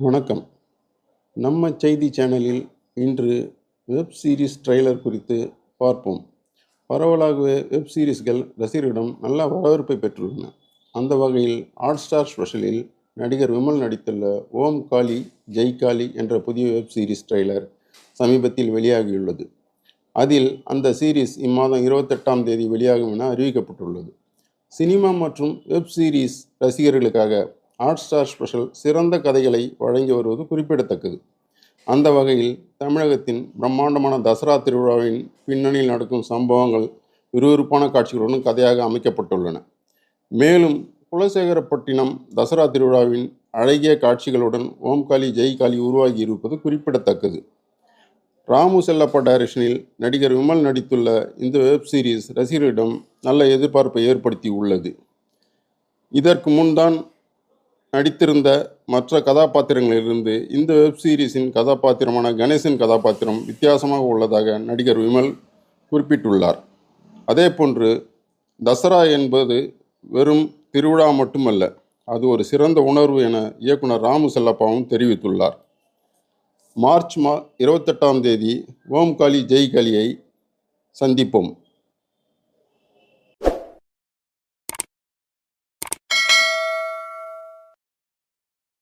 வணக்கம். நம்ம செய்தி சேனலில் இன்று வெப் சீரிஸ் ட்ரெய்லர் குறித்து பார்ப்போம். பரவலாகவே வெப் சீரிஸ்கள் ரசிகர்களிடம் நல்ல வரவேற்பை பெற்றுள்ளன. அந்த வகையில் ஹாட் ஸ்டார் ஸ்பெஷலில் நடிகர் விமல் நடித்துள்ள ஓம் காளி ஜெய் காளி என்ற புதிய வெப் சீரிஸ் ட்ரெய்லர் சமீபத்தில் வெளியாகியுள்ளது. அதில் அந்த சீரிஸ் இம்மாதம் இருபத்தெட்டாம் தேதி வெளியாகும் என அறிவிக்கப்பட்டுள்ளது. சினிமா மற்றும் வெப் சீரிஸ் ரசிகர்களுக்காக ஹாட் ஸ்டார் ஸ்பெஷல் சிறந்த கதைகளை வழங்கி வருவது குறிப்பிடத்தக்கது. அந்த வகையில் தமிழகத்தின் பிரம்மாண்டமான தசரா திருவிழாவின் பின்னணியில் நடக்கும் சம்பவங்கள் விறுவிறுப்பான காட்சிகளுடன் கதையாக அமைக்கப்பட்டுள்ளன. மேலும் குலசேகரப்பட்டினம் தசரா திருவிழாவின் அழகிய காட்சிகளுடன் ஓம்காளி ஜெய்காளி உருவாகி இருப்பது குறிப்பிடத்தக்கது. ராமு செல்லப்பா டைரக்ஷனில் நடிகர் விமல் நடித்துள்ள இந்த வெப் சீரிஸ் ரசிகர்களிடம் நல்ல எதிர்பார்ப்பை ஏற்படுத்தி உள்ளது இதற்கு முன்தான் நடித்திருந்த மற்ற கதாபாத்திரங்களிலிருந்து இந்த வெப் சீரிஸின் கதாபாத்திரமான கணேசன் கதாபாத்திரம் வித்தியாசமாக உள்ளதாக நடிகர் விமல் குறிப்பிட்டுள்ளார். அதேபோன்று தசரா என்பது வெறும் திருவிழா மட்டுமல்ல அது ஒரு சிறந்த உணர்வு என இயக்குனர் ராமு செல்லப்பாவும் தெரிவித்துள்ளார். மார்ச் மா இருபத்தெட்டாம் தேதி ஓம் காளி ஜெய் காளியை சந்திப்போம்.